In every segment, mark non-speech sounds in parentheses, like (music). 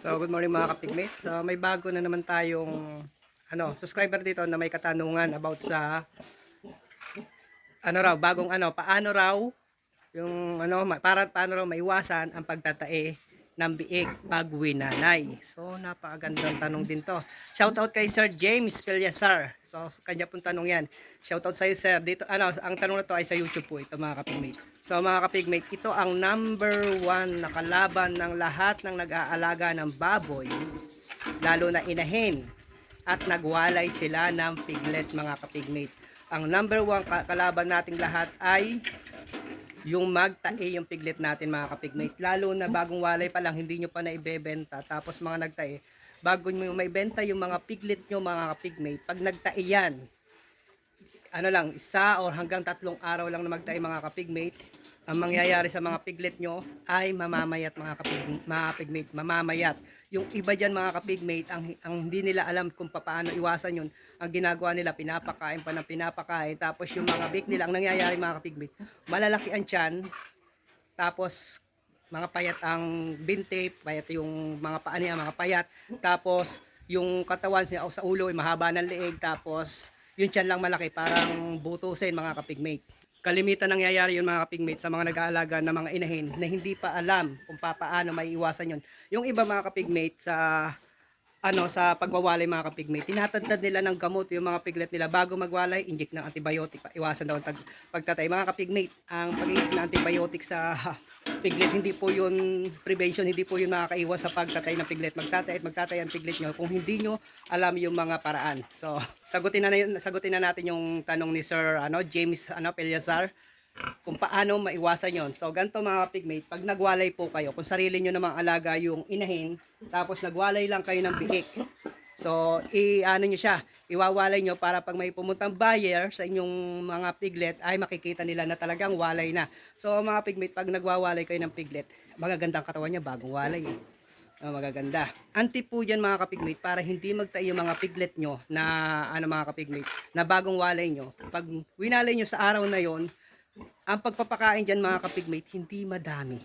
So, good morning mga kapigmate. So, may bago na naman tayong ano, subscriber dito na may katanungan about sa ano raw, bagong ano, paano raw yung ano, para paano raw maiwasan ang pagtatae ng biik pag winanay. So, napakagandang tanong din to. Shout out kay Sir James Pilyasar. So, kanya pong tanong yan. Shout out sa iyo, sir. Dito, ano, ang tanong na to ay sa YouTube po ito, mga kapigmate. So, mga kapigmate, ito ang number one na kalaban ng lahat ng nag-aalaga ng baboy, lalo na inahin, at nagwalay sila ng piglet, mga kapigmate. Ang number one ka- kalaban nating lahat ay yung magtae yung piglet natin mga kapigmate. Lalo na bagong walay pa lang, hindi nyo pa na ibebenta. Tapos mga nagtae, bago nyo maibenta yung mga piglet nyo mga kapigmate, pag nagtae yan, ano lang, isa or hanggang tatlong araw lang na magtae mga kapigmate, ang mangyayari sa mga piglet nyo ay mamamayat mga, kapig, mga pigmate, mamamayat. Yung iba dyan mga kapigmate, ang, ang hindi nila alam kung paano iwasan yun, ang ginagawa nila, pinapakain pa ng pinapakain, tapos yung mga bake nila, ang nangyayari mga kapigmate, malalaki ang tiyan, tapos mga payat ang binte, payat yung mga paa niya, mga payat. Tapos yung katawan niya o sa ulo ay mahaba ng leeg. Tapos yung tiyan lang malaki, parang butusin mga kapigmate. Kalimitan nangyayari yun mga kapigmate sa mga nag-aalaga ng mga inahin na hindi pa alam kung paano may iwasan yun. Yung iba mga kapigmate sa ano sa pagwawalay mga kapigmate, tinatantad nila ng gamot yung mga piglet nila bago magwalay, inject ng antibiotic, pa- iwasan daw ang pagtatay. Mga kapigmate, ang pag-inject ng antibiotic sa (laughs) piglet, hindi po yun prevention, hindi po yun makakaiwas sa pagtatay ng piglet. Magtatay at magtatay ang piglet nyo kung hindi nyo alam yung mga paraan. So, sagutin na, na yun- sagutin na natin yung tanong ni Sir ano, James ano, Peliazar kung paano maiwasan yon. So, ganito mga pigmate, pag nagwalay po kayo, kung sarili nyo namang alaga yung inahin, tapos nagwalay lang kayo ng biik. So, i-ano nyo siya, iwawalay nyo para pag may pumuntang buyer sa inyong mga piglet, ay makikita nila na talagang walay na. So, mga pigmate, pag nagwawalay kayo ng piglet, magagandang katawan niya, bagong walay eh. Ah, magaganda. Anti po yan mga kapigmate para hindi magtayo yung mga piglet nyo na ano mga kapigmate na bagong walay nyo. Pag winalay nyo sa araw na yon, ang pagpapakain dyan mga kapigmate, hindi madami.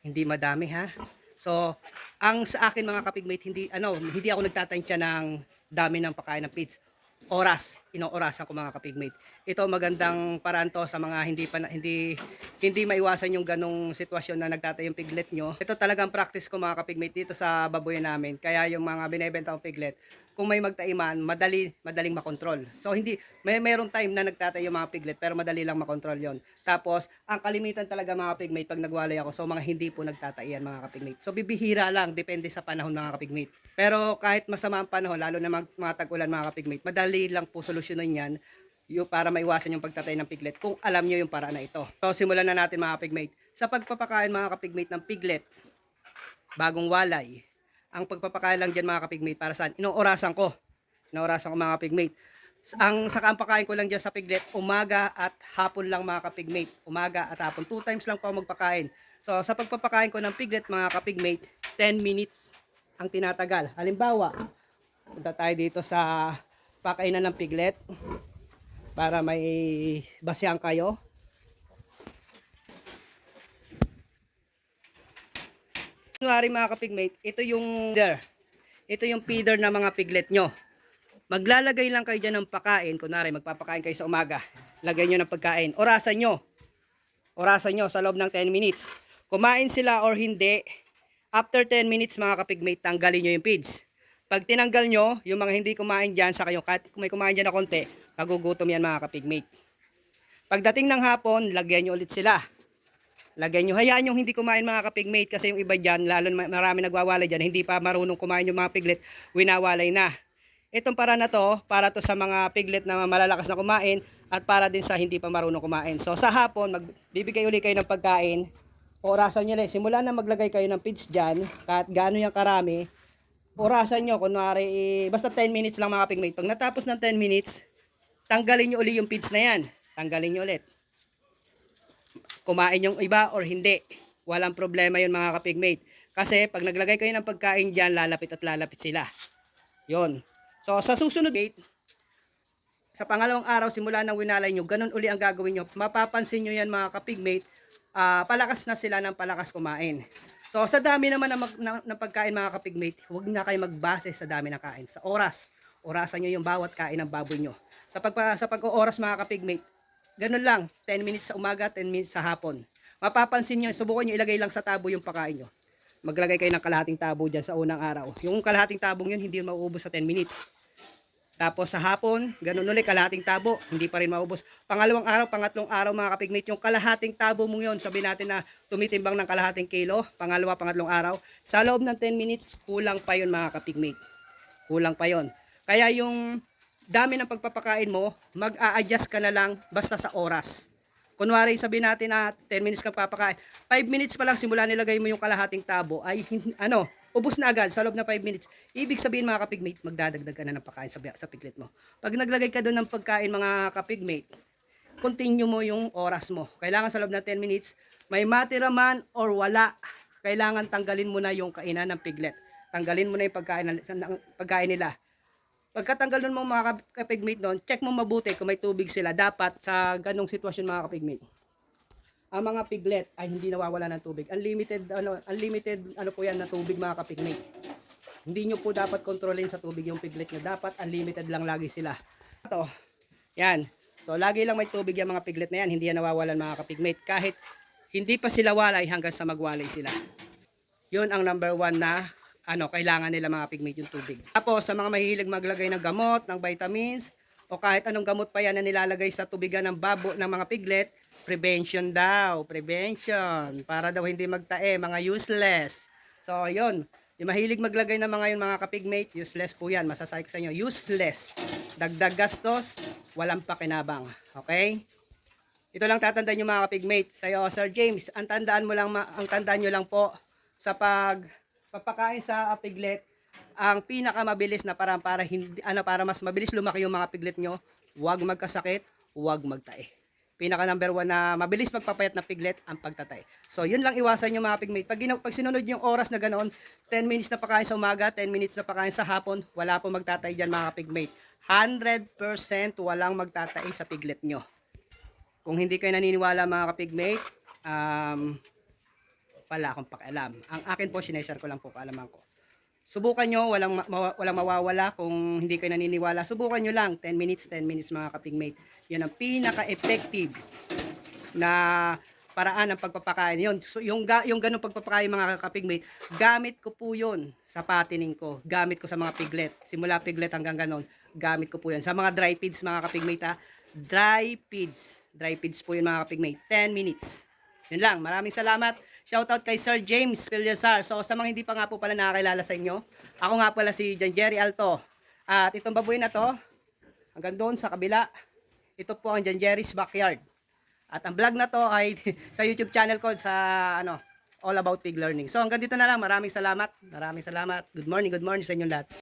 Hindi madami ha. So, ang sa akin mga kapigmate, hindi, ano, hindi ako nagtatansya ng dami ng pagkain ng pigs. Oras, inoorasan ko mga kapigmate. Ito magandang paraan to sa mga hindi pa hindi hindi maiwasan yung ganong sitwasyon na nagtatay yung piglet nyo. Ito talagang practice ko mga kapigmate dito sa baboy namin. Kaya yung mga binebenta kong piglet, kung may magtaiman, madali madaling makontrol. So hindi may merong time na nagtatay yung mga piglet pero madali lang makontrol yon. Tapos ang kalimitan talaga mga pigmate pag nagwalay ako, so mga hindi po nagtatayan mga kapigmate. So bibihira lang depende sa panahon mga kapigmate. Pero kahit masama ang panahon, lalo na mag, mga tag-ulan mga kapigmate, madali lang po solusyonan yan yung para maiwasan yung pagtatay ng piglet kung alam nyo yung paraan na ito. So simulan na natin mga kapigmate. Sa pagpapakain mga kapigmate ng piglet, bagong walay, ang pagpapakain lang dyan mga kapigmate para saan? Inoorasan ko. Inoorasan ko mga kapigmate. Ang saka ang pakain ko lang dyan sa piglet, umaga at hapon lang mga kapigmate. Umaga at hapon. Two times lang po magpakain. So sa pagpapakain ko ng piglet mga kapigmate, 10 minutes ang tinatagal. Halimbawa, punta tayo dito sa pakainan ng piglet para may basyang kayo. Kunwari mga kapigmate, ito yung feeder. Ito yung feeder ng mga piglet nyo. Maglalagay lang kayo dyan ng pakain. Kunwari, magpapakain kayo sa umaga. Lagay nyo ng pagkain. Orasan nyo. Orasan nyo sa loob ng 10 minutes. Kumain sila or hindi, after 10 minutes mga kapigmate, tanggalin nyo yung feeds. Pag tinanggal nyo, yung mga hindi kumain dyan, sa kayo, kahit may kumain dyan na konti, magugutom yan mga kapigmate. Pagdating ng hapon, lagyan nyo ulit sila. Lagyan nyo. Hayaan yung hindi kumain mga kapigmate kasi yung iba dyan, lalo marami nagwawalay dyan, hindi pa marunong kumain yung mga piglet, winawalay na. Itong para na to, para to sa mga piglet na malalakas na kumain at para din sa hindi pa marunong kumain. So sa hapon, magbibigay uli kayo ng pagkain. Orasan nyo na, simula na maglagay kayo ng feeds dyan, kahit gaano yung karami, orasan nyo, kunwari, eh, basta 10 minutes lang mga pigmate. Pag natapos ng 10 minutes, tanggalin nyo uli yung feeds na yan. Tanggalin nyo ulit kumain yung iba or hindi. Walang problema yun mga kapigmate. Kasi pag naglagay kayo ng pagkain dyan, lalapit at lalapit sila. Yon. So sa susunod gate, sa pangalawang araw simula ng winalay nyo, ganun uli ang gagawin nyo. Mapapansin nyo yan mga kapigmate, ah, palakas na sila ng palakas kumain. So sa dami naman ng, ng, ng pagkain mga kapigmate, huwag na kayo magbase sa dami ng kain. Sa oras, orasan nyo yung bawat kain ng baboy nyo. Sa, pagpa, sa pag-ooras mga kapigmate, ganun lang, 10 minutes sa umaga, 10 minutes sa hapon. Mapapansin nyo, subukan nyo ilagay lang sa tabo yung pagkain nyo. Maglagay kayo ng kalahating tabo dyan sa unang araw. Yung kalahating tabong yun, hindi mauubos sa 10 minutes. Tapos sa hapon, ganun ulit, kalahating tabo, hindi pa rin maubos. Pangalawang araw, pangatlong araw mga kapigmate, yung kalahating tabo mo yun, sabi natin na tumitimbang ng kalahating kilo, pangalawa, pangatlong araw, sa loob ng 10 minutes, kulang pa yun mga kapigmate. Kulang pa yun. Kaya yung dami ng pagpapakain mo, mag-a-adjust ka na lang basta sa oras. Kunwari, sabi natin na 10 minutes kang papakain. 5 minutes pa lang simula nilagay mo yung kalahating tabo, ay ano, ubos na agad sa loob ng 5 minutes. Ibig sabihin mga kapigmate, magdadagdag ka na ng pagkain sa, sa piglet mo. Pag naglagay ka doon ng pagkain mga kapigmate, continue mo yung oras mo. Kailangan sa loob ng 10 minutes, may matira man or wala, kailangan tanggalin mo na yung kainan ng piglet. Tanggalin mo na yung pagkain, ng- pagkain nila. Pagkatanggal nun mga kap- kapigmate doon, check mo mabuti kung may tubig sila. Dapat sa ganong sitwasyon mga kapigmate. Ang mga piglet ay hindi nawawala ng tubig. Unlimited ano, unlimited ano po yan na tubig mga kapigmate. Hindi nyo po dapat kontrolin sa tubig yung piglet nyo. Dapat unlimited lang lagi sila. Ito. Yan. So lagi lang may tubig yung mga piglet na yan. Hindi yan nawawalan mga kapigmate. Kahit hindi pa sila walay hanggang sa magwalay sila. Yun ang number one na ano, kailangan nila mga pigmate yung tubig. Tapos sa mga mahilig maglagay ng gamot, ng vitamins, o kahit anong gamot pa yan na nilalagay sa tubigan ng babo ng mga piglet, prevention daw, prevention, para daw hindi magtae, mga useless. So, yun. Yung mahilig maglagay ng mga yun mga kapigmate, useless po yan. Masasay ko sa inyo, useless. Dagdag gastos, walang pakinabang. Okay? Ito lang tatandaan nyo mga kapigmate. Sa'yo, Sir James, ang tandaan mo lang, ang tandaan nyo lang po sa pag papakain sa piglet, ang pinakamabilis na parang para hindi ano para mas mabilis lumaki yung mga piglet nyo, huwag magkasakit, huwag magtae. Pinaka number one na mabilis magpapayat na piglet ang pagtatay. So yun lang iwasan yung mga pigmate. Pag, pag sinunod yung oras na ganoon, 10 minutes na pakain sa umaga, 10 minutes na pakain sa hapon, wala po magtatay dyan mga pigmate. 100% walang magtatay sa piglet nyo. Kung hindi kayo naniniwala mga kapigmate, um, wala akong pakialam. Ang akin po, sineshare ko lang po kaalaman ko. Subukan nyo, walang, ma- walang mawawala kung hindi kayo naniniwala. Subukan nyo lang, 10 minutes, 10 minutes mga kapigmate. Yan ang pinaka-effective na paraan ng pagpapakain. Yun, so, yung, ga, yung ganong pagpapakain mga kapigmate, gamit ko po yun sa patining ko. Gamit ko sa mga piglet. Simula piglet hanggang ganon, gamit ko po yun. Sa mga dry feeds mga kapigmate ha, dry feeds. Dry feeds po yun mga kapigmate. 10 minutes. Yun lang. Maraming salamat. Shoutout kay Sir James Villasar. So sa mga hindi pa nga po pala nakakilala sa inyo, ako nga pala si Jan Jerry Alto. At itong baboy na to, hanggang doon sa kabila, ito po ang Jan Jerry's Backyard. At ang vlog na to ay (laughs) sa YouTube channel ko sa ano, All About Pig Learning. So hanggang dito na lang. Maraming salamat. Maraming salamat. Good morning, good morning sa inyong lahat.